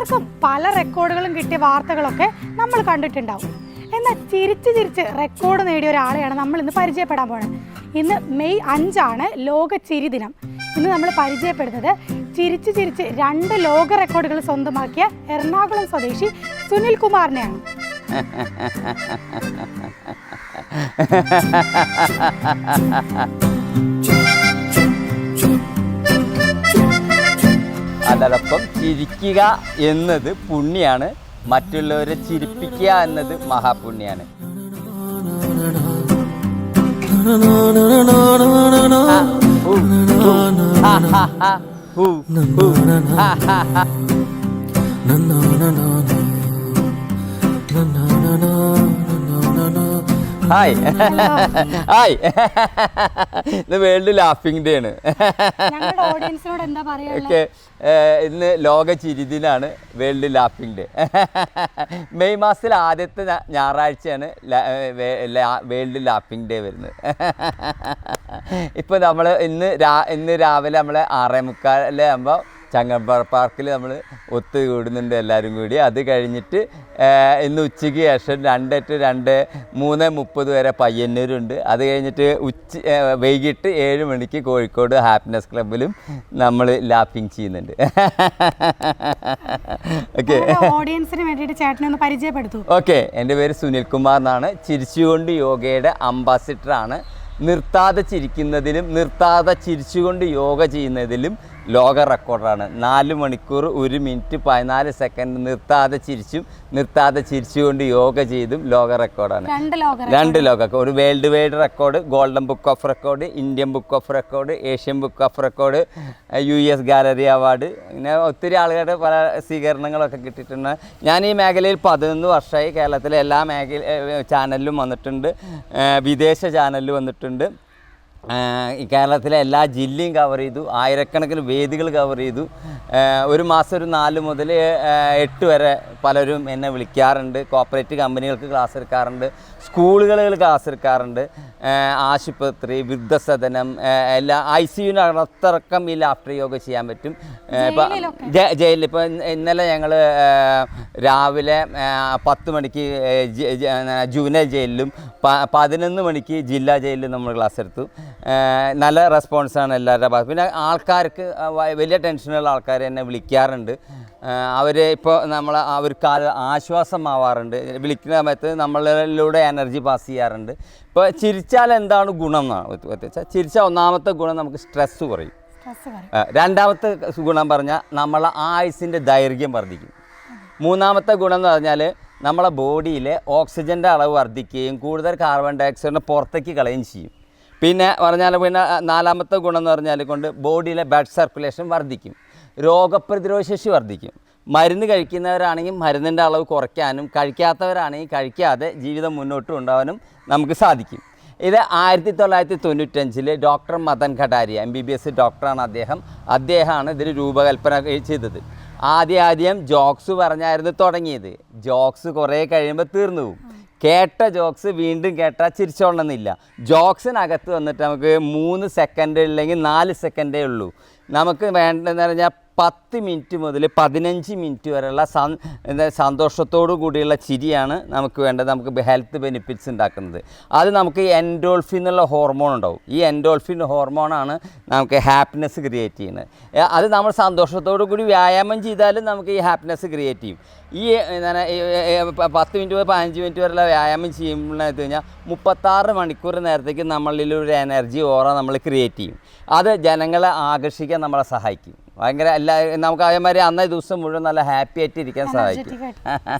പലർക്കും പല റെക്കോർഡുകളും കിട്ടിയ വാർത്തകളൊക്കെ നമ്മൾ കണ്ടിട്ടുണ്ടാവും. എന്നാൽ ചിരിച്ച് ചിരിച്ച് റെക്കോർഡ് നേടിയ ഒരാളെയാണ് നമ്മൾ ഇന്ന് പരിചയപ്പെടാൻ പോകുന്നത് ഇന്ന് മെയ് അഞ്ചാണ് ലോക ചിരി ദിനം. ഇന്ന് നമ്മൾ പരിചയപ്പെടുന്നത് ചിരിച്ച് ചിരിച്ച് രണ്ട് ലോക റെക്കോർഡുകൾ സ്വന്തമാക്കിയ എറണാകുളം സ്വദേശി സുനിൽ കുമാറിനെയാണ്. അതോടൊപ്പം ചിരിക്കുക എന്നത് പുണ്യാണ് മറ്റുള്ളവരെ ചിരിപ്പിക്കുക എന്നത് മഹാപുണ്യാണ് ഹായ്. ഹായ്. ഇത് വേൾഡ് ലാഫിംഗ് ഡേ ആണ്. ഓക്കെ. ഇന്ന് ലോക ചിരിദിനാണ് വേൾഡ് ലാഫിംഗ് ഡേ. മെയ് മാസത്തിൽ ആദ്യത്തെ ഞായറാഴ്ചയാണ് വേൾഡ് ലാഫിംഗ് ഡേ വരുന്നത്. ഇപ്പോൾ നമ്മൾ ഇന്ന് രാ ഇന്ന് രാവിലെ നമ്മൾ ആറേ മുക്കാലേ ആകുമ്പോൾ ചങ്ങമ്പറ പാർക്കിൽ നമ്മൾ ഒത്തുകൂടുന്നുണ്ട് എല്ലാവരും കൂടി. അത് കഴിഞ്ഞിട്ട് ഇന്ന് ഉച്ചയ്ക്ക് ശേഷം രണ്ട് ടു രണ്ട് മൂന്ന് മുപ്പത് വരെ പയ്യന്നൂരുണ്ട്. അത് കഴിഞ്ഞിട്ട് ഉച്ച വൈകിട്ട് ഏഴ് മണിക്ക് കോഴിക്കോട് ഹാപ്പിനെസ് ക്ലബിലും നമ്മൾ ലാപ്പിംഗ് ചെയ്യുന്നുണ്ട്. ഓക്കെ ഓഡിയൻസിന് വേണ്ടിയിട്ട് ചേട്ടനെ ഒന്ന് പരിചയപ്പെടുത്തു. ഓക്കെ എന്റെ പേര് സുനിൽ കുമാർ എന്നാണ്. ചിരിച്ചുകൊണ്ട് യോഗയുടെ അംബാസിഡറാണ് നിർത്താതെ ചിരിക്കുന്നതിലും നിർത്താതെ ചിരിച്ചുകൊണ്ട് യോഗ ചെയ്യുന്നതിലും ലോക റെക്കോർഡാണ്. നാല് മണിക്കൂർ ഒരു മിനിറ്റ് പതിനാല് സെക്കൻഡ് നിർത്താതെ ചിരിച്ചും നിർത്താതെ ചിരിച്ചുകൊണ്ട് യോഗ ചെയ്തും ലോക റെക്കോർഡാണ്. രണ്ട് ലോക ഒരു world wide record golden book of record Indian book of record Asian book of record U S gallery award. ഇങ്ങനെ ഒത്തിരി ആളുകളുടെ പല സ്വീകരണങ്ങളൊക്കെ കിട്ടിയിട്ടുണ്ട്. ഞാൻ ഈ മേഖലയിൽ പതിനൊന്ന് വർഷമായി കേരളത്തിലെ എല്ലാ മേഖല ചാനലിലും വന്നിട്ടുണ്ട്. വിദേശ ചാനലിൽ വന്നിട്ടുണ്ട്. കേരളത്തിലെ എല്ലാ ജില്ലയും കവർ ചെയ്തു. ആയിരക്കണക്കിന് വേദികൾ കവർ ചെയ്തു. ഒരു മാസം ഒരു നാല് മുതൽ എട്ട് വരെ പലരും എന്നെ വിളിക്കാറുണ്ട്. കോപ്പറേറ്റ് കമ്പനികൾക്ക് ക്ലാസ് എടുക്കാറുണ്ട്. സ്കൂളുകളിൽ ക്ലാസ് എടുക്കാറുണ്ട്. ആശുപത്രി വൃദ്ധസദനം എല്ലാ I C E laughter yoga ചെയ്യാൻ പറ്റും. ഇപ്പം ജയിലിൽ ഇപ്പോൾ ഇന്നലെ ഞങ്ങൾ രാവിലെ പത്ത് മണിക്ക് ജൂനിയർ ജയിലിലും പതിനൊന്ന് മണിക്ക് ജില്ലാ ജയിലിലും നമ്മൾ ക്ലാസ് എടുത്തു. നല്ല റെസ്പോൺസാണ് എല്ലാവരുടെ ഭാഗത്ത്. പിന്നെ ആൾക്കാർക്ക് വലിയ ടെൻഷനുള്ള ആൾക്കാർ എന്നെ വിളിക്കാറുണ്ട്. അവർ ഇപ്പോൾ നമ്മൾ അവർക്ക് ആശ്വാസമാവാറുണ്ട്. വിളിക്കുന്ന സമയത്ത് നമ്മളിലൂടെ എനർജി പാസ് ചെയ്യാറുണ്ട്. ഇപ്പോൾ ചിരിച്ചാൽ എന്താണ് ഗുണം എന്നാണ് വെച്ചാൽ ചിരിച്ചാൽ ഒന്നാമത്തെ ഗുണം നമുക്ക് സ്ട്രെസ്സ് കുറയും. രണ്ടാമത്തെ ഗുണം പറഞ്ഞാൽ നമ്മളെ ആയുസിന്റെ ദൈർഘ്യം വർദ്ധിക്കും. മൂന്നാമത്തെ ഗുണം എന്ന് പറഞ്ഞാൽ നമ്മളെ ബോഡിയിലെ ഓക്സിജന്റെ അളവ് വർദ്ധിക്കുകയും കൂടുതൽ കാർബൺ ഡയോക്സൈഡിനെ പുറത്തേക്ക് കളയുകയും ചെയ്യും. പിന്നെ പറഞ്ഞാൽ പിന്നെ നാലാമത്തെ ഗുണം എന്ന് പറഞ്ഞാൽ കൊണ്ട് ബോഡിയിലെ ബ്ലഡ് സർക്കുലേഷൻ വർദ്ധിക്കും. രോഗപ്രതിരോധ ശേഷി വർദ്ധിക്കും. മരുന്ന് കഴിക്കുന്നവരാണെങ്കിൽ മരുന്നിന്റെ അളവ് കുറയ്ക്കാനും കഴിക്കാത്തവരാണെങ്കിൽ കഴിക്കാതെ ജീവിതം മുന്നോട്ട് കൊണ്ടുപോകാനും നമുക്ക് സാധിക്കും. ഇത് ആയിരത്തി തൊള്ളായിരത്തി തൊണ്ണൂറ്റഞ്ചിൽ doctor Madan Kataria M B B S ഡോക്ടറാണ് അദ്ദേഹം. അദ്ദേഹമാണ് ഇതിന് രൂപകൽപ്പന ചെയ്തത്. ആദ്യം ആദ്യം ജോക്സ് പറഞ്ഞായിരുന്നു തുടങ്ങിയത്. ജോക്സ് കുറേ കഴിയുമ്പോൾ തീർന്നു പോകും. കേട്ട ജോക്സ് വീണ്ടും കേട്ടാൽ ചിരിച്ചോളണമെന്നില്ല ജോക്സിനകത്ത് വന്നിട്ട് നമുക്ക് മൂന്ന് സെക്കൻഡ് ഇല്ലെങ്കിൽ നാല് സെക്കൻഡേ ഉള്ളൂ. നമുക്ക് വേണ്ടതെന്ന് പറഞ്ഞാൽ പത്ത് മിനിറ്റ് മുതൽ പതിനഞ്ച് മിനിറ്റ് വരെയുള്ള സന്തോഷത്തോടു കൂടിയുള്ള ചിരിയാണ് നമുക്ക് വേണ്ടത്. നമുക്ക് ഹെൽത്ത് ബെനിഫിറ്റ്സ് ഉണ്ടാക്കുന്നത്. അത് നമുക്ക് എൻഡോൾഫിൻ എന്നുള്ള ഹോർമോൺ ഉണ്ടാവും. ഈ എൻഡോൾഫിൻ ഹോർമോണാണ് നമുക്ക് ഹാപ്പിനെസ് ക്രിയേറ്റ് ചെയ്യുന്നത്. അത് നമ്മൾ സന്തോഷത്തോടു കൂടി വ്യായാമം ചെയ്താലും നമുക്ക് ഈ ഹാപ്പിനെസ് ക്രിയേറ്റ് ചെയ്യും. ഈ എന്താണ് പത്ത് മിനിറ്റ് മുതൽ പതിനഞ്ച് മിനിറ്റ് വരെയുള്ള വ്യായാമം ചെയ്യുമ്പോൾ എന്ന് കഴിഞ്ഞാൽ മുപ്പത്താറ് മണിക്കൂർ നേരത്തേക്ക് നമ്മളിൽ ഒരു എനർജി ഓറ നമ്മൾ ക്രിയേറ്റ് ചെയ്യും. അത് ജനങ്ങളെ ആകർഷിക്കാൻ നമ്മളെ സഹായിക്കും. ഭയങ്കര എല്ലാ നമുക്ക് അതേമാതിരി അന്നേ ദിവസം മുഴുവൻ നല്ല ഹാപ്പി ആയിട്ട് ഇരിക്കാൻ സാധിക്കും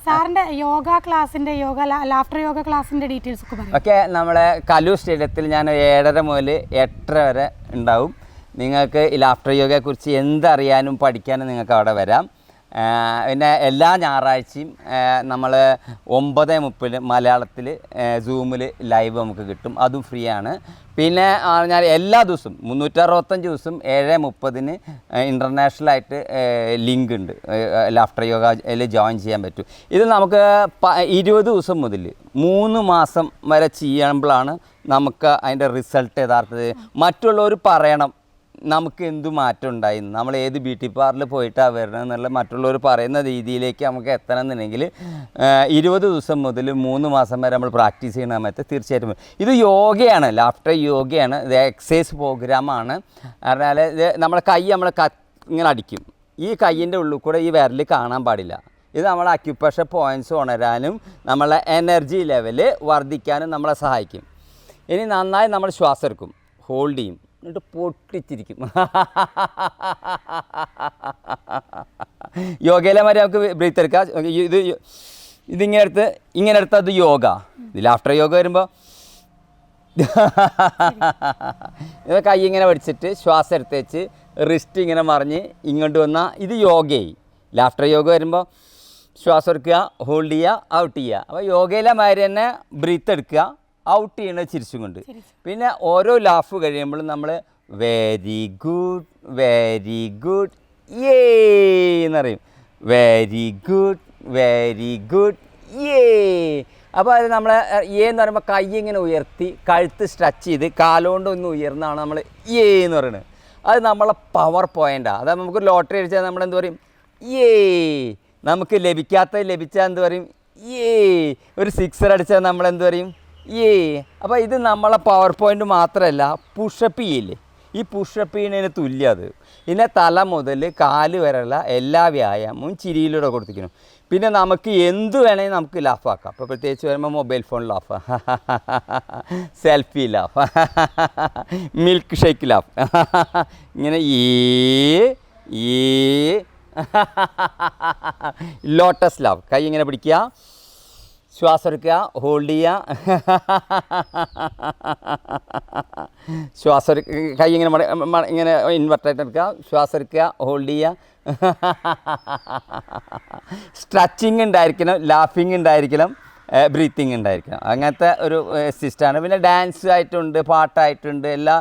സാറിന്റെ യോഗ ക്ലാസിന്റെ യോഗ ലാഫ്റ്റർ യോഗ ക്ലാസിന്റെ ഡീറ്റെയിൽസ് ഒക്കെ ഒക്കെ നമ്മളെ കലൂർ സ്റ്റേഡിയത്തിൽ ഞാൻ ഏഴര മുതൽ എട്ടര വരെ ഉണ്ടാവും. നിങ്ങൾക്ക് ഈ ലാഫ്റ്റർ യോഗയെക്കുറിച്ച് എന്തറിയാനും പഠിക്കാനും നിങ്ങൾക്ക് അവിടെ വരാം. പിന്നെ എല്ലാ ഞായറാഴ്ചയും നമ്മൾ ഒമ്പത് മുപ്പിൽ മലയാളത്തിൽ സൂമിൽ ലൈവ് നമുക്ക് കിട്ടും. അതും ഫ്രീ ആണ്. പിന്നെ ഞാൻ എല്ലാ ദിവസവും മുന്നൂറ്ററുപത്തഞ്ച് ദിവസം ഏഴ് മുപ്പതിന് ഇന്റർനാഷണലായിട്ട് ലിങ്ക് ഉണ്ട്. ലാഫ്റ്റർ യോഗയിൽ ജോയിൻ ചെയ്യാൻ പറ്റും. ഇത് നമുക്ക് ഇരുപത് ദിവസം മുതൽ മൂന്ന് മാസം വരെ ചെയ്യുമ്പോഴാണ് നമുക്ക് അതിന്റെ റിസൾട്ട് യഥാർത്ഥത്തിൽ. മറ്റുള്ളവർ പറയണം നമുക്ക് എന്ത് മാറ്റം നമ്മൾ ഏത് ബ്യൂട്ടി പാർലറിൽ പോയിട്ടാണ് വരണം എന്നുള്ള മറ്റുള്ളവർ പറയുന്ന രീതിയിലേക്ക് നമുക്ക് എത്തണം എന്നുണ്ടെങ്കിൽ ഇരുപത് ദിവസം മുതൽ മൂന്ന് മാസം വരെ നമ്മൾ പ്രാക്ടീസ് ചെയ്യുന്ന സമയത്ത് തീർച്ചയായിട്ടും ഇത് യോഗയാണ്. ലാഫ്റ്റർ യോഗയാണ്. ഇത് എക്സസൈസ് പ്രോഗ്രാമാണ് പറഞ്ഞാൽ ഇത് നമ്മളെ കൈ നമ്മൾ ക ഇങ്ങനെ അടിക്കും. ഈ കൈയിന്റെ ഉള്ളിൽ കൂടെ ഈ വിരൽ കാണാൻ പാടില്ല. ഇത് നമ്മളെ അക്യുപ്രഷർ പോയിന്റ്സ് ഉണരാനും നമ്മളെ എനർജി ലെവൽ വർദ്ധിക്കാനും നമ്മളെ സഹായിക്കും. ഇനി നന്നായി നമ്മൾ ശ്വാസം എടുക്കും. ഹോൾഡ് ചെയ്യും. എന്നിട്ട് പൊട്ടിച്ചിരിക്കും. യോഗയിലെ മാതിരി നമുക്ക് ബ്രീത്ത് എടുക്കാം. ഇത് ഇതിങ്ങനെ എടുത്ത് ഇങ്ങനെ എടുത്ത് അത് യോഗ. ഇതിൽ ആഫ്റ്റർ യോഗ വരുമ്പോൾ കൈ ഇങ്ങനെ പഠിച്ചിട്ട് ശ്വാസം എടുത്ത് വെച്ച് റിസ്റ്റ് ഇങ്ങനെ മറിഞ്ഞ് ഇങ്ങോട്ട് വന്നാൽ ഇത് യോഗയായി ലാഫ്റ്റർ യോഗ വരുമ്പോൾ ശ്വാസം എടുക്കുക ഹോൾഡ് ചെയ്യുക ഔട്ട് ചെയ്യുക. അപ്പോൾ യോഗയിലെ മാതിരി തന്നെ ബ്രീത്ത് എടുക്കുക. ഔട്ട് ചെയ്യണത് ചിരിച്ചും കൊണ്ട്. പിന്നെ ഓരോ ലാഫ് കഴിയുമ്പോഴും നമ്മൾ വെരി ഗുഡ് വെരി ഗുഡ് ഏ എന്നറിയും very good very good A അപ്പോൾ അത് നമ്മൾ ഏ എന്ന് പറയുമ്പോൾ കൈ ഇങ്ങനെ ഉയർത്തി കഴുത്ത് സ്ട്രെച്ച് ചെയ്ത് കാലുകൊണ്ട് ഒന്ന് ഉയർന്നാണ് നമ്മൾ ഏ എന്ന് പറയുന്നത് അത് നമ്മളെ പവർ പോയിന്റാണ് അതായത് നമുക്ക് ലോട്ടറി അടിച്ചാൽ നമ്മൾ എന്ത് പറയും? ഏ നമുക്ക് ലഭിക്കാത്ത ലഭിച്ചാൽ എന്ത് പറയും? ഏ ഒരു സിക്സർ അടിച്ചാൽ നമ്മൾ എന്ത് പറയും? ഏ അപ്പോൾ ഇത് നമ്മളെ പവർ പോയിന്റ് മാത്രമല്ല പുഷപ്പ് ചെയ്യില്ലേ? ഈ പുഷപ്പ് ചെയ്യുന്നതിന് തുല്യ അത്. പിന്നെ തല മുതൽ കാൽ വരെയുള്ള എല്ലാ വ്യായാമവും ചിരിയിലൂടെ കൊടുത്തിരിക്കണം പിന്നെ നമുക്ക് എന്ത് വേണമെങ്കിൽ നമുക്ക് ലാഫാക്കാം അപ്പോൾ പ്രത്യേകിച്ച് വരുമ്പോൾ mobile phone laugh selfie laugh milkshake laugh ഇങ്ങനെ ഈ ഈ ലോട്ടസ് ലാഫ് കൈ ഇങ്ങനെ പിടിക്കുക. ശ്വാസം എടുക്കുക ഹോൾഡ് ചെയ്യുക. ശ്വാസം കൈ ഇങ്ങനെ ഇങ്ങനെ ഇൻവെർട്ടായിട്ട് എടുക്കുക. ശ്വാസം എടുക്കുക ഹോൾഡ് ചെയ്യുക. സ്ട്രെച്ചിങ് ഉണ്ടായിരിക്കണം ലാഫിങ് ഉണ്ടായിരിക്കണം. ബ്രീത്തിങ് ഉണ്ടായിരിക്കണം. അങ്ങനത്തെ ഒരു സിസ്റ്റമാണ് പിന്നെ ഡാൻസ് ആയിട്ടുണ്ട് പാട്ടായിട്ടുണ്ട് എല്ലാ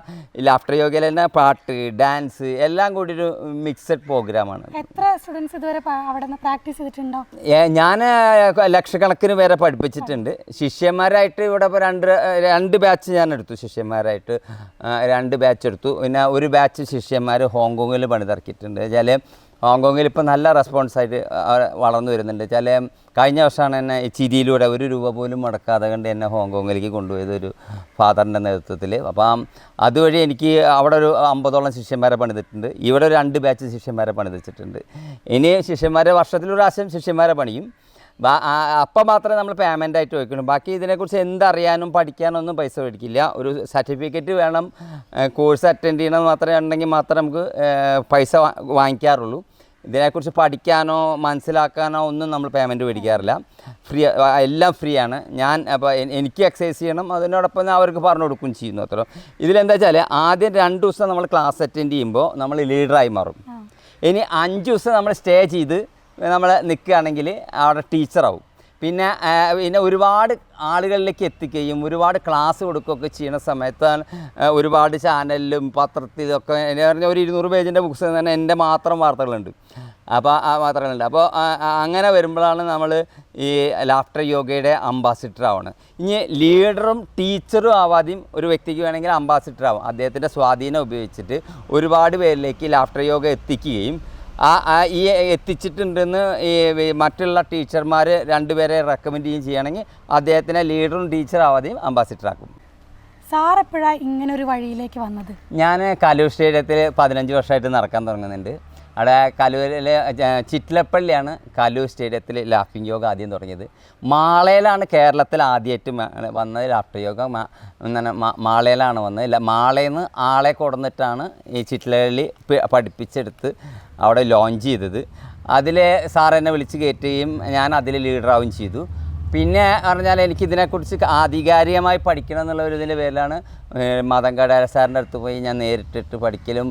ലാഫ്റ്റർ യോഗയിൽ തന്നെ പാട്ട് ഡാൻസ് എല്ലാം കൂടി ഒരു മിക്സഡ് പ്രോഗ്രാമാണ് എത്ര സ്റ്റുഡൻസ് ഇതുവരെ അവിടെ നിന്ന് പ്രാക്ടീസ് ചെയ്തിട്ടുണ്ടോ? ഞാൻ ലക്ഷക്കണക്കിന് പേരെ പഠിപ്പിച്ചിട്ടുണ്ട്. ശിഷ്യന്മാരായിട്ട് ഇവിടെ ഇപ്പോൾ രണ്ട് രണ്ട് ബാച്ച് ഞാൻ എടുത്തു. ശിഷ്യന്മാരായിട്ട് രണ്ട് ബാച്ച് എടുത്തു. പിന്നെ ഒരു ബാച്ച് ശിഷ്യന്മാർ ഹോങ്കോങ്ങിൽ പണിതിറക്കിയിട്ടുണ്ട്. ചില ഹോങ്കോങ്ങിൽ ഇപ്പോൾ നല്ല റെസ്പോൺസായിട്ട് വളർന്നു വരുന്നുണ്ട്. ചില കഴിഞ്ഞ വർഷമാണ് എന്നെ ചിരിയിലൂടെ ഒരു രൂപ പോലും മുടക്കാതെ കണ്ട് എന്നെ ഹോങ്കോങ്ങിലേക്ക് കൊണ്ടുപോയത് ഒരു ഫാദറിന്റെ നേതൃത്വത്തിൽ. അപ്പം അതുവഴി എനിക്ക് അവിടെ ഒരു അമ്പതോളം ശിഷ്യന്മാരെ പണിതിട്ടുണ്ട്. ഇവിടെ ഒരു രണ്ട് ബാച്ച് ശിഷ്യന്മാരെ പണിതിച്ചിട്ടുണ്ട്. ഇനി ശിഷ്യന്മാരെ വർഷത്തിലൊരു പ്രാവശ്യം ശിഷ്യന്മാരെ പണിയും. അപ്പം മാത്രമേ നമ്മൾ പേയ്മെന്റ് ആയിട്ട് വയ്ക്കുള്ളൂ ബാക്കി ഇതിനെക്കുറിച്ച് എന്തറിയാനും പഠിക്കാനൊന്നും പൈസ മേടിക്കില്ല. ഒരു സർട്ടിഫിക്കറ്റ് വേണം കോഴ്സ് അറ്റൻഡ് ചെയ്യണം മാത്രമേ ഉണ്ടെങ്കിൽ മാത്രമേ നമുക്ക് പൈസ വാങ്ങിക്കാറുള്ളൂ. ഇതിനെക്കുറിച്ച് പഠിക്കാനോ മനസ്സിലാക്കാനോ ഒന്നും നമ്മൾ പേയ്മെന്റ് മേടിക്കാറില്ല. ഫ്രീ എല്ലാം ഫ്രീ ആണ്. ഞാൻ അപ്പോൾ എനിക്ക് എക്സസൈസ് ചെയ്യണം അതിനോടൊപ്പം ഞാൻ അവർക്ക് പറഞ്ഞു കൊടുക്കുകയും ചെയ്യുന്നു അത്ര ഇതിലെന്താ വെച്ചാൽ ആദ്യം രണ്ട് ദിവസം നമ്മൾ ക്ലാസ് അറ്റൻഡ് ചെയ്യുമ്പോൾ നമ്മൾ ലീഡറായി മാറും. ഇനി അഞ്ച് ദിവസം നമ്മൾ സ്റ്റേ ചെയ്ത് നമ്മൾ നിൽക്കുകയാണെങ്കിൽ അവിടെ ടീച്ചറാവും. പിന്നെ പിന്നെ ഒരുപാട് ആളുകളിലേക്ക് എത്തിക്കുകയും ഒരുപാട് ക്ലാസ് കൊടുക്കുകയൊക്കെ ചെയ്യുന്ന സമയത്ത് ഒരുപാട് ചാനലിലും പത്രത്തിലൊക്കെ എന്ന് പറഞ്ഞാൽ ഒരു ഇരുന്നൂറ് പേജിന്റെ ബുക്സ് തന്നെ എന്റെ മാത്രം വാർത്തകളുണ്ട്. അപ്പോൾ ആ വാർത്തകളുണ്ട്. അപ്പോൾ അങ്ങനെ വരുമ്പോഴാണ് നമ്മൾ ഈ ലാഫ്റ്റർ യോഗയുടെ അംബാസിഡർ ആവുന്നത് ഇനി ലീഡറും ടീച്ചറും ആവാതെയും ഒരു വ്യക്തിക്ക് വേണമെങ്കിൽ അംബാസിഡർ ആവും അദ്ദേഹത്തിന്റെ സ്വാധീനം ഉപയോഗിച്ചിട്ട് ഒരുപാട് പേരിലേക്ക് ലാഫ്റ്റർ യോഗ എത്തിക്കുകയും ആ ആ ഈ എത്തിച്ചിട്ടുണ്ടെന്ന് ഈ മറ്റുള്ള ടീച്ചർമാർ രണ്ടുപേരെ റെക്കമെൻഡ് ചെയ്യുകയും ചെയ്യുകയാണെങ്കിൽ അദ്ദേഹത്തിനെ ലീഡറും ടീച്ചർ ആവാതെയും അംബാസിഡർ ആക്കും. സാർ എപ്പോഴാണ് ഇങ്ങനെ ഒരു വഴിയിലേക്ക് വന്നത്? ഞാൻ കലൂർ സ്റ്റേഡിയത്തിൽ പതിനഞ്ച് വർഷമായിട്ട് നടക്കാൻ തുടങ്ങുന്നുണ്ട്. അവിടെ കലൂരിലെ ചിറ്റിലപ്പള്ളിയാണ് കലൂർ സ്റ്റേഡിയത്തിൽ ലാഫിംഗ് യോഗ ആദ്യം തുടങ്ങിയത്. മാളയിലാണ് കേരളത്തിൽ ആദ്യമായിട്ട് വന്ന വന്നത് ലാഫ്റ്റർ യോഗ. എന്താണ് മാളയിലാണ് വന്നത്. മാളയിൽ നിന്ന് ആളെ കൊടുന്നിട്ടാണ് ഈ ചിറ്റിലപ്പള്ളി പഠിപ്പിച്ചെടുത്ത് അവിടെ ലോഞ്ച് ചെയ്തത്. അതിലെ സാർ എന്നെ വിളിച്ച് കയറ്റുകയും ഞാൻ അതിൽ ലീഡറാവുകയും ചെയ്തു. പിന്നെ പറഞ്ഞാൽ എനിക്ക് ഇതിനെക്കുറിച്ച് ആധികാരികമായി പഠിക്കണം എന്നുള്ള ഒരു ഇതിന്റെ പേരിലാണ് മതം മദൻ കടാര സാറിന്റെ അടുത്ത് പോയി ഞാൻ നേരിട്ടിട്ട് പഠിക്കലും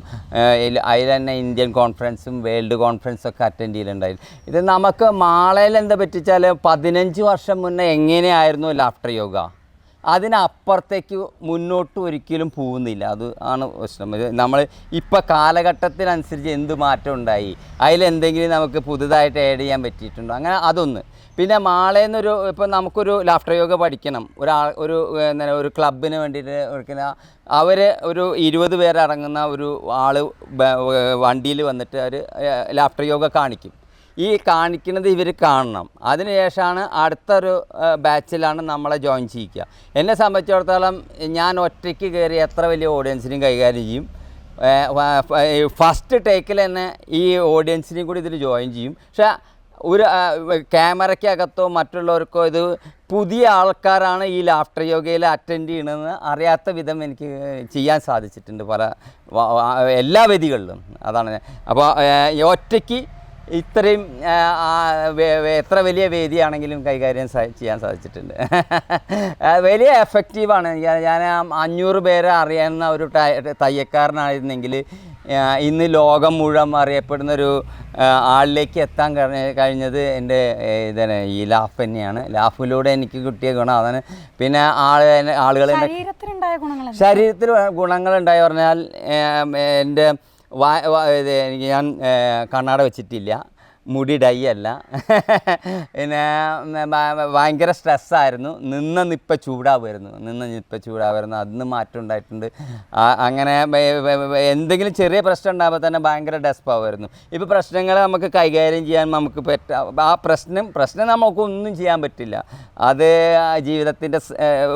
അതിൽ തന്നെ ഇന്ത്യൻ കോൺഫറൻസും വേൾഡ് കോൺഫറൻസും ഒക്കെ അറ്റൻഡ് ചെയ്യലുണ്ടായിരുന്നു. ഇത് നമുക്ക് മാളയിൽ എന്താ പറ്റിച്ചാൽ പതിനഞ്ച് വർഷം മുന്നേ എങ്ങനെയായിരുന്നു ലാഫ്റ്റർ യോഗ? അതിനപ്പുറത്തേക്ക് മുന്നോട്ട് ഒരിക്കലും പോകുന്നില്ല. അത് ആണ് പ്രശ്നം. നമ്മൾ ഇപ്പോൾ കാലഘട്ടത്തിനനുസരിച്ച് എന്ത് മാറ്റം ഉണ്ടായി? അതിലെന്തെങ്കിലും നമുക്ക് പുതുതായിട്ട് ആഡ് ചെയ്യാൻ പറ്റിയിട്ടുണ്ടോ? അങ്ങനെ അതൊന്ന്. പിന്നെ മാളേന്നൊരു ഇപ്പം നമുക്കൊരു ലാഫ്റ്റർ യോഗ പഠിക്കണം. ഒരാൾ ഒരു എന്താ ഒരു ക്ലബിന് വേണ്ടിയിട്ട് എടുക്കുന്ന അവർ ഒരു ഇരുപത് പേരടങ്ങുന്ന ഒരു ആൾ വണ്ടിയിൽ വന്നിട്ട് അവർ ലാഫ്റ്റർ യോഗ കാണിക്കും. ഈ കാണിക്കുന്നത് ഇവർ കാണണം. അതിനുശേഷമാണ് അടുത്തൊരു ബാച്ചിലാണ് നമ്മളെ ജോയിൻ ചെയ്യിക്കുക. എന്നെ സംബന്ധിച്ചിടത്തോളം ഞാൻ ഒറ്റയ്ക്ക് കയറി എത്ര വലിയ ഓഡിയൻസിനും കൈകാര്യം ചെയ്യും. ഫസ്റ്റ് ടേക്കിൽ തന്നെ ഈ ഓഡിയൻസിനെയും കൂടി ഇതിൽ ജോയിൻ ചെയ്യും. പക്ഷേ ഒരു ക്യാമറയ്ക്കകത്തോ മറ്റുള്ളവർക്കോ ഇത് പുതിയ ആൾക്കാരാണ് ഈ ലാഫ്റ്റർ യോഗയിൽ അറ്റൻഡ് ചെയ്യണമെന്ന് അറിയാത്ത വിധം എനിക്ക് ചെയ്യാൻ സാധിച്ചിട്ടുണ്ട് പല എല്ലാ വേദികളിലും. അതാണ് അപ്പോൾ ഒറ്റയ്ക്ക് ഇത്രയും എത്ര വലിയ വേദിയാണെങ്കിലും കൈകാര്യം ചെയ്യാൻ സാധിച്ചിട്ടുണ്ട്. വലിയ എഫക്റ്റീവാണ് ഞാൻ അഞ്ഞൂറ് പേരെ അറിയാവുന്ന ഒരു തയ്യക്കാരനായിരുന്നെങ്കിൽ ഇന്ന് ലോകം മുഴുവൻ അറിയപ്പെടുന്ന ഒരു ആളിലേക്ക് എത്താൻ കഴിഞ്ഞ- കഴിഞ്ഞത് എന്റെ ഇതാണ് ഈ ലാഫ് തന്നെയാണ്. ലാഫിലൂടെ എനിക്ക് കിട്ടിയ ഗുണം അതാണ്. പിന്നെ ആൾ ആളുകൾ ശരീരത്തിൽ ഗുണങ്ങളുണ്ടായി പറഞ്ഞാൽ എന്റെ എനിക്ക് ഞാൻ കണ്ണാട വെച്ചിട്ടില്ല. മുടി ഡൈ അല്ല. പിന്നെ ഭയങ്കര സ്ട്രെസ്സായിരുന്നു നിന്ന് നിപ്പ ചൂടാവുമായിരുന്നു നിന്ന് നിപ്പ ചൂടാവുമായിരുന്നു അതിന് മാറ്റം ഉണ്ടായിട്ടുണ്ട്. അങ്ങനെ എന്തെങ്കിലും ചെറിയ പ്രശ്നം ഉണ്ടാകുമ്പോൾ തന്നെ ഭയങ്കര ഡെസ്പാവുമായിരുന്നു ഇപ്പോൾ പ്രശ്നങ്ങൾ നമുക്ക് കൈകാര്യം ചെയ്യാൻ നമുക്ക് പറ്റ ആ പ്രശ്നം പ്രശ്നം നമുക്കൊന്നും ചെയ്യാൻ പറ്റില്ല. അത് ജീവിതത്തിന്റെ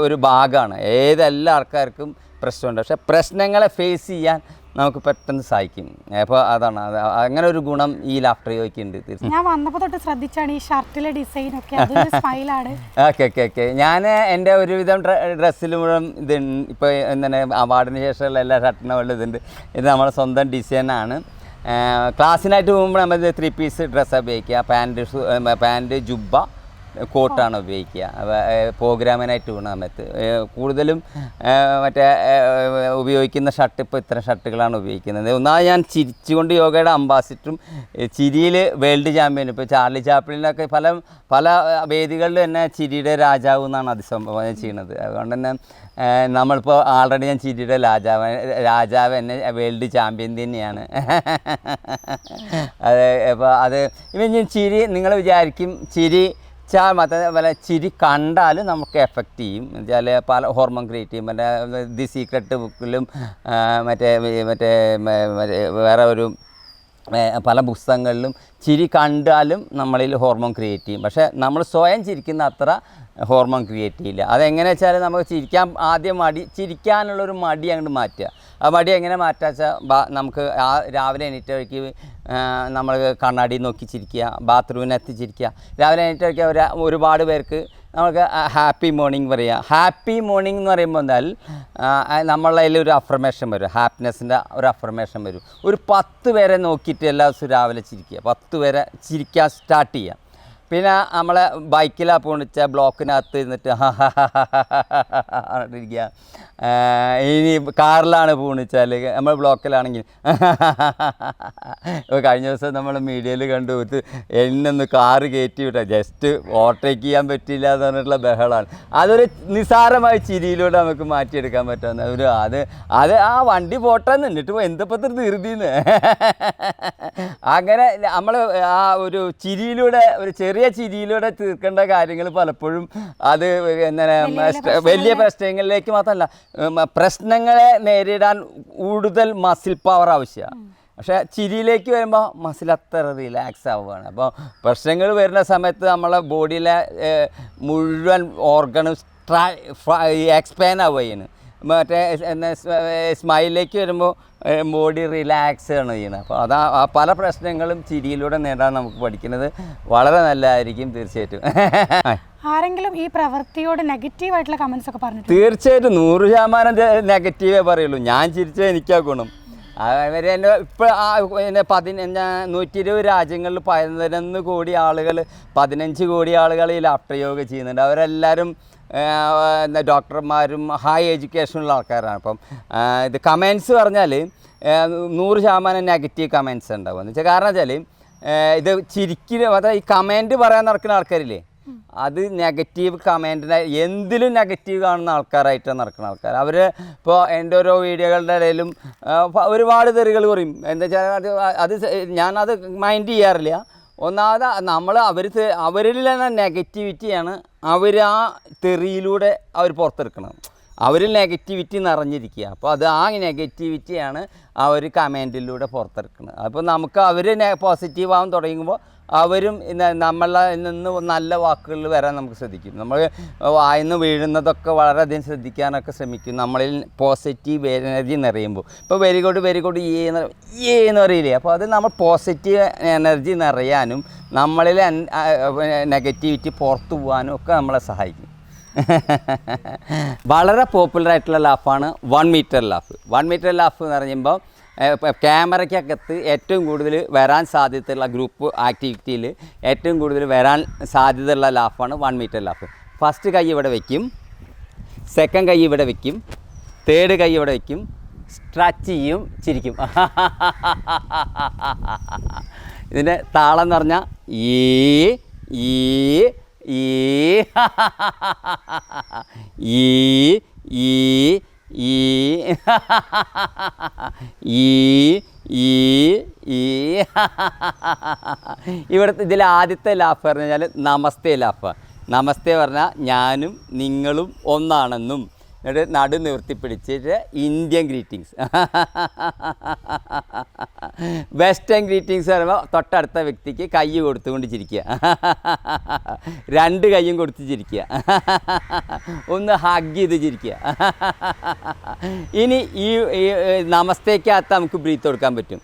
ഒരു ഭാഗമാണ്. ഏതെല്ലാ ആൾക്കാർക്കും പ്രശ്നമുണ്ട്. പക്ഷേ പ്രശ്നങ്ങളെ ഫേസ് ചെയ്യാൻ നമുക്ക് പെട്ടെന്ന് സഹായിക്കും അപ്പോൾ അതാണ് അങ്ങനെ ഒരു ഗുണം ഈ ലാഫ്റ്റർ യോഗയ്ക്ക് ഉണ്ട് ഞാൻ വന്നപ്പോൾ തൊട്ട് ശ്രദ്ധിച്ചാണ് ഈ ഷർട്ടിലെ ഡിസൈൻ ഒക്കെ സ്മൈലാണ് ഓക്കെ ഓക്കെ ഓക്കെ. ഞാൻ എന്റെ ഒരുവിധം ഡ്രസ്സിൽ മുഴുവൻ ഇത് ഇപ്പോൾ എന്താണ് അവാർഡിന് ശേഷമുള്ള എല്ലാ ഷർട്ടിനും ഉള്ള ഇതുണ്ട്. ഇത് നമ്മുടെ സ്വന്തം ഡിസൈനാണ് ക്ലാസ്സിനായിട്ട് പോകുമ്പോൾ നമ്മൾ ത്രീ പീസ് ഡ്രസ്സ് ഉപയോഗിക്കുക. പാന്റ് പാന്റ് ജുബ്ബ കോട്ടാണ് ഉപയോഗിക്കുക. പ്രോഗ്രാമിനായിട്ട് പോകുന്ന സമയത്ത്. കൂടുതലും മറ്റേ ഉപയോഗിക്കുന്ന ഷർട്ട് ഇപ്പോൾ ഇത്തരം ഷർട്ടുകളാണ് ഉപയോഗിക്കുന്നത്. ഒന്നാമത് ഞാൻ ചിരിച്ചുകൊണ്ട് യോഗയുടെ അംബാസിഡറും ചിരിയിൽ വേൾഡ് ചാമ്പ്യൻ ഇപ്പോൾ ചാർലി ചാപ്പിളിനൊക്കെ പല പല വേദികളിൽ തന്നെ ചിരിയുടെ രാജാവ് എന്നാണ് അതിസംഭവം ചെയ്യുന്നത് അതുകൊണ്ട് തന്നെ നമ്മളിപ്പോൾ ആൾറെഡി ഞാൻ ചിരിയുടെ രാജാവ് രാജാവ് എന്നെ വേൾഡ് ചാമ്പ്യൻ തന്നെയാണ്. അത് അപ്പോൾ അത് ഇപ്പം ഞാൻ ചിരി നിങ്ങൾ വിചാരിക്കും ചിരി ചാ മറ്റേ വല്ല ചിരി കണ്ടാലും നമുക്ക് എഫക്റ്റ് ചെയ്യും. എന്നുവെച്ചാൽ പല ഹോർമോൺ ക്രിയേറ്റ് ചെയ്യും. മറ്റേ ദി സീക്രട്ട് ബുക്കിലും മറ്റേ മറ്റേ വേറെ ഒരു പല പുസ്തകങ്ങളിലും ചിരി കണ്ടാലും നമ്മളിൽ ഹോർമോൺ ക്രിയേറ്റ് ചെയ്യും. പക്ഷേ നമ്മൾ സ്വയം ചിരിക്കുന്ന അത്ര ഹോർമോൺ ക്രിയേറ്റ് ചെയ്യില്ല. അതെങ്ങനെ വെച്ചാൽ നമുക്ക് ചിരിക്കാൻ ആദ്യം മടി ചിരിക്കാനുള്ളൊരു മടി അങ്ങോട്ട് മാറ്റുക. ആ മടി എങ്ങനെ മാറ്റുക വെച്ചാൽ നമുക്ക് ആ രാവിലെ എണീറ്റ് വഴിക്ക് നമ്മൾ കണ്ണാടി നോക്കി ചിരിക്കുക ബാത്റൂമിനെത്തി ചിരിക്കുക. രാവിലെ എണീറ്റ് വഴിക്ക് ഒരു ഒരുപാട് പേർക്ക് നമുക്ക് ഹാപ്പി മോർണിംഗ് പറയുക ഹാപ്പി മോർണിംഗ് എന്ന് പറയുമ്പോൾ എന്നാൽ നമ്മളെ ഒരു അഫർമേഷൻ വരും. ഹാപ്പിനെസ്സിന്റെ ഒരു അഫർമേഷൻ വരും. ഒരു പത്ത് പേരെ നോക്കിയിട്ട് എല്ലാ ദിവസവും രാവിലെ ചിരിക്കുക. പത്ത് പേരെ ചിരിക്കാൻ സ്റ്റാർട്ട് ചെയ്യുക. പിന്നെ നമ്മളെ ബൈക്കിലാ പോണിച്ച ബ്ലോക്കിനകത്ത് ഇരുന്നിട്ട് ഇരിക്കുക ഇനി കാറിലാണ് പോണിച്ചാൽ നമ്മൾ ബ്ലോക്കിലാണെങ്കിൽ കഴിഞ്ഞ ദിവസം നമ്മൾ മീഡിയയിൽ കണ്ടു ഇത് എന്നൊന്ന് കാറ് കയറ്റി വിട്ടാൽ ജസ്റ്റ് ഓവർടേക്ക് ചെയ്യാൻ പറ്റില്ല എന്ന് പറഞ്ഞിട്ടുള്ള ബഹളമാണ് അതൊരു നിസാരമായ ചിരിയിലൂടെ നമുക്ക് മാറ്റിയെടുക്കാൻ പറ്റുന്ന ഒരു അത് അത് ആ വണ്ടി പോട്ടെ എന്നിട്ട് എന്തപ്പത്ര ധൃതിന്ന് അങ്ങനെ നമ്മൾ ആ ഒരു ചിരിയിലൂടെ ഒരു ചെറിയ ചിരിയിലൂടെ തീർക്കേണ്ട കാര്യങ്ങൾ പലപ്പോഴും അത് എങ്ങനെ വലിയ പ്രശ്നങ്ങളിലേക്ക് മാത്രമല്ല പ്രശ്നങ്ങളെ നേരിടാൻ കൂടുതൽ മസിൽ പവർ ആവശ്യമാണ് പക്ഷേ ചിരിയിലേക്ക് വരുമ്പോൾ മസിൽ അത്ര റിലാക്സ് ആവുകയാണ്. അപ്പോൾ പ്രശ്നങ്ങൾ വരുന്ന സമയത്ത് നമ്മളെ ബോഡിയിലെ മുഴുവൻ ഓർഗനും എക്സ്പാൻ ആവുകയാണ്. മറ്റേ സ്മൈലിലേക്ക് വരുമ്പോൾ ബോഡി റിലാക്സ് ആണ് ചെയ്യുന്നത്. അപ്പോൾ അതാ ആ പല പ്രശ്നങ്ങളും ചിരിയിലൂടെ നേടാൻ നമുക്ക് പഠിക്കുന്നത് വളരെ നല്ലതായിരിക്കും തീർച്ചയായിട്ടും. ആരെങ്കിലും ഈ പ്രവൃത്തിയോട് നെഗറ്റീവ് ആയിട്ടുള്ള കമന്റ്സ് ഒക്കെ പറഞ്ഞു തീർച്ചയായിട്ടും നൂറ് ശതമാനം നെഗറ്റീവേ പറയുള്ളൂ. ഞാൻ ചിരിച്ചാൽ എനിക്കാ ഗുണം. അവർ എന്റെ ഇപ്പോൾ ആ എന്റെ പതിനഞ്ച് നൂറ്റി ഇരുപത് രാജ്യങ്ങളിൽ പതിനൊന്ന് കോടി ആളുകൾ പതിനഞ്ച് കോടി ആളുകൾ ഈ ലാപ്ടോപ്പ് യോഗ ചെയ്യുന്നുണ്ട്. അവരെല്ലാവരും ഡോക്ടർമാരും ഹൈ എഡ്യൂക്കേഷനുള്ള ആൾക്കാരാണ്. അപ്പം ഇത് കമൻസ് പറഞ്ഞാൽ നൂറ് ശതമാനം നെഗറ്റീവ് കമൻസ് ഉണ്ടാവും. എന്ന് വെച്ചാൽ കാരണം വെച്ചാൽ ഇത് ചിരിക്കുന്ന അതായത് ഈ കമന്റ് പറയാൻ നടക്കുന്ന ആൾക്കാരില്ലേ? അത് നെഗറ്റീവ് കമന്റിനെ എന്തിലും നെഗറ്റീവ് കാണുന്ന ആൾക്കാരായിട്ടാണ് നടക്കുന്ന ആൾക്കാർ അവർ ഇപ്പോൾ എന്റെ ഓരോ വീഡിയോകളുടെ ഇടയിലും ഒരുപാട് തെറികൾ പറയും. എന്താ വെച്ചാൽ അത് അത് ഞാനത് മൈൻഡ് ചെയ്യാറില്ല. ഒന്നാമത് നമ്മൾ അവർ അവരിൽ തന്നെ നെഗറ്റിവിറ്റിയാണ് അവർ ആ തെറിയിലൂടെ അവർ പുറത്തെടുക്കണം. അവർ നെഗറ്റിവിറ്റി നിറഞ്ഞിരിക്കുക. അപ്പോൾ അത് ആ നെഗറ്റിവിറ്റിയാണ് അവർ കമന്റിലൂടെ പുറത്തെടുക്കുന്നത്. അപ്പോൾ നമുക്ക് അവർ പോസിറ്റീവ് ആവാൻ തുടങ്ങുമ്പോൾ അവരും നമ്മളിൽ നമ്മളെ നിന്ന് നല്ല വാക്കുകൾ വരാൻ നമുക്ക് ശ്രദ്ധിക്കും. നമ്മൾ വായിന്ന് വീഴുന്നതൊക്കെ വളരെയധികം ശ്രദ്ധിക്കാനൊക്കെ ശ്രമിക്കും. നമ്മളിൽ പോസിറ്റീവ് എനർജി നിറയുമ്പോൾ. ഇപ്പോൾ വെരി ഗുഡ് വെരി ഗുഡ് ഏ എന്ന് ഏ എന്ന് പറയില്ലേ? അപ്പോൾ അത് നമ്മൾ പോസിറ്റീവ് എനർജി നിറയാനും നമ്മളിൽ നെഗറ്റിവിറ്റി പുറത്തു പോകാനും ഒക്കെ നമ്മളെ സഹായിക്കും. വളരെ പോപ്പുലർ ആയിട്ടുള്ള ലാഫാണ് one metre laugh one metre laugh എന്ന് പറയുമ്പോൾ ക്യാമറയ്ക്കകത്ത് ഏറ്റവും കൂടുതൽ വരാൻ സാധ്യതയുള്ള ഗ്രൂപ്പ് ആക്ടിവിറ്റിയിൽ ഏറ്റവും കൂടുതൽ വരാൻ സാധ്യതയുള്ള ലാഫാണ് വൺ മീറ്റർ ലാഫ്. ഫസ്റ്റ് കൈ ഇവിടെ വയ്ക്കും സെക്കൻഡ് കൈ ഇവിടെ വയ്ക്കും തേർഡ് കൈ ഇവിടെ വയ്ക്കും സ്ട്രച്ച് ചെയ്യും ചിരിക്കും. ഇതിന്റെ താളം എന്ന് പറഞ്ഞാൽ ഈ ഈ ഈ. ഈ ഈ ഈ ഈ ഈ ഈ. ഇവിടുത്തെ ഇതിൽ ആദ്യത്തെ ലാഫ് പറഞ്ഞു കഴിഞ്ഞാൽ നമസ്തേ ലാഫ്. നമസ്തേ പറഞ്ഞാൽ ഞാനും നിങ്ങളും ഒന്നാണെന്നും. എന്നിട്ട് നടു നിവർത്തി പിടിച്ചിട്ട് ഇന്ത്യൻ ഗ്രീറ്റിങ്സ്. വെസ്റ്റേൺ ഗ്രീറ്റിങ്സ് പറയുമ്പോൾ തൊട്ടടുത്ത വ്യക്തിക്ക് കൈ കൊടുത്തുകൊണ്ട് ചിരിക്കുക രണ്ട് കൈയും കൊടുത്ത് ചിരിക്കുക ഒന്ന് ഹഗ് ചെയ്ത് ചിരിക്കുക ഇനി ഈ നമസ്തേക്കകത്ത് നമുക്ക് ബ്രീത്ത് കൊടുക്കാൻ പറ്റും.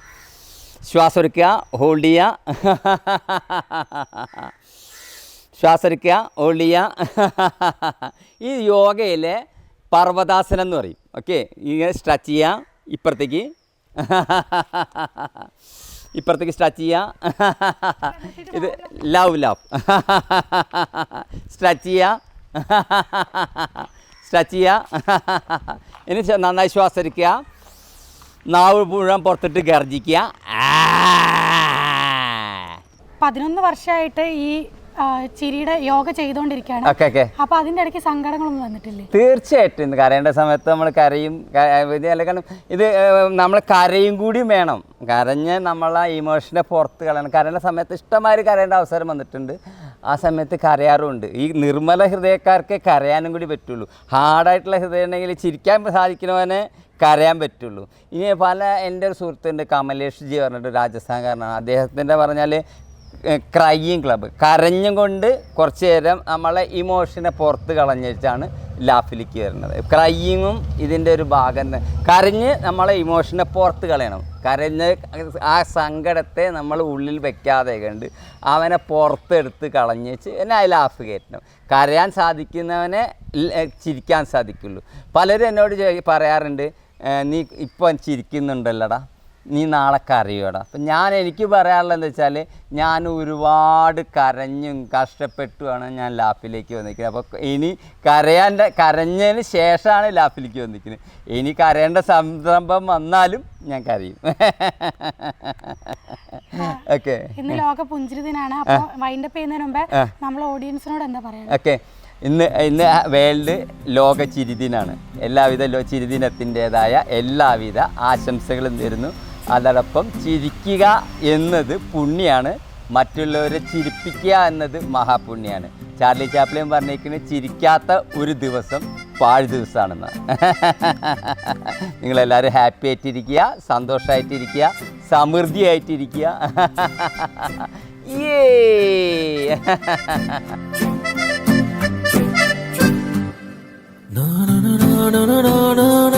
ശ്വാസം എടുക്കുക ഹോൾഡ് ചെയ്യുക. ശ്വാസം എടുക്കുക ഹോൾഡ് ചെയ്യുക. ഈ യോഗയിലെ പർവതാസനം എന്ന് പറയും. ഓക്കെ ഇങ്ങനെ സ്ട്രെച്ച് ചെയ്യുക ഇപ്പുറത്തേക്ക്. ഇപ്പുറത്തേക്ക് സ്ട്രെച്ച് ചെയ്യുക ഇത് ലവ് ലവ് സ്ട്രെച്ച് ചെയ്യുക സ്ട്രെച്ച് ചെയ്യുക ഇനി നന്നായി ശ്വാസം എടുക്കുക നാവ് മുഴുവൻ പുറത്തിട്ട് ഗർജിക്കുക. പതിനൊന്ന് വർഷമായിട്ട് ഈ ചിരിയുടെ യോഗ ചെയ്തുകൊണ്ടിരിക്കുകയാണ്. അപ്പൊ അതിന്റെ ഇടയ്ക്ക് സങ്കടങ്ങളൊന്നും വന്നിട്ടില്ലേ? തീർച്ചയായിട്ടും. കരയേണ്ട സമയത്ത് നമ്മൾ കരയും കാരണം ഇത് നമ്മൾ കരയും കൂടി വേണം. കരഞ്ഞ് നമ്മളെ ഇമോഷനെ പുറത്ത് കളയണം. കരയേണ്ട സമയത്ത് ഇഷ്ടമായി കരയേണ്ട അവസരം വന്നിട്ടുണ്ട്. ആ സമയത്ത് കരയാറുമുണ്ട് ഈ നിർമ്മല ഹൃദയക്കാർക്ക് കരയാനും കൂടി പറ്റുള്ളൂ. ഹാർഡായിട്ടുള്ള ഹൃദയം ഉണ്ടെങ്കിൽ ചിരിക്കാൻ സാധിക്കുന്നവനെ കരയാൻ പറ്റുള്ളൂ. ഇനി പല എന്റെ ഒരു സുഹൃത്തുണ്ട് കമലേഷ് ജി പറഞ്ഞിട്ട് രാജസ്ഥാൻകാരനാണ് അദ്ദേഹത്തിന്റെ പറഞ്ഞാൽ ക്രൈയിങ് ക്ലബ്ബ് കരഞ്ഞും കൊണ്ട് കുറച്ച് നേരം നമ്മളെ ഇമോഷനെ പുറത്ത് കളഞ്ഞിട്ടാണ് ലാഫിലേക്ക് വരുന്നത് ക്രൈയിങ്ങും ഇതിന്റെ ഒരു ഭാഗം കരഞ്ഞ് നമ്മളെ ഇമോഷനെ പുറത്ത് കളയണം. കരഞ്ഞ് ആ സങ്കടത്തെ നമ്മൾ ഉള്ളിൽ വെക്കാതെ കണ്ട് അവനെ പുറത്തെടുത്ത് കളഞ്ഞേച്ച് എന്നെ ആ ലാഫ് കയറ്റണം. കരയാൻ സാധിക്കുന്നവനെ ചിരിക്കാൻ സാധിക്കുള്ളൂ. പലരും എന്നോട് പറയാറുണ്ട് നീ ഇപ്പം ചിരിക്കുന്നുണ്ടല്ലടാ. നീ നാളെ കരയോടാ അപ്പം ഞാൻ എനിക്ക് പറയാനുള്ളത് എന്താ വെച്ചാൽ ഞാൻ ഒരുപാട് കരഞ്ഞും കഷ്ടപ്പെട്ടുമാണ് ഞാൻ ലാപ്പിലേക്ക് വന്നിരിക്കുന്നത്. അപ്പോൾ ഇനി കരയാന്റെ കരഞ്ഞതിന് ശേഷമാണ് ലാപ്പിലേക്ക് വന്നിരിക്കുന്നത്. ഇനി കരയേണ്ട സംരംഭം വന്നാലും ഞാൻ കരയും. ഓക്കെ. ഇന്ന് ലോക പുഞ്ചിരി ദിനാണ്. അപ്പോൾ വൈൻഡപ്പ് ചെയ്യുന്നതിന് മുമ്പേ നമ്മൾ ഓഡിയൻസിനോട് എന്താ പറയുക ഓക്കെ. ഇന്ന് ഇന്ന് വേൾഡ് ലോക ചിരിദിനാണ് എല്ലാവിധ ലോ ചിരിദിനത്തിന്റെതായ എല്ലാവിധ ആശംസകളും നേരുന്നു. അതോടൊപ്പം ചിരിക്കുക എന്നത് പുണ്യാണ്. മറ്റുള്ളവരെ ചിരിപ്പിക്കുക എന്നത് മഹാപുണ്യാണ്. ചാർലി ചാപ്ലിൻ പറഞ്ഞിരിക്കുന്നത് ചിരിക്കാത്ത ഒരു ദിവസം പാഴ് ദിവസമാണെന്ന് നിങ്ങളെല്ലാവരും ഹാപ്പി ആയിട്ടിരിക്കുക സന്തോഷമായിട്ടിരിക്കുക സമൃദ്ധിയായിട്ടിരിക്കുക. ഏ na.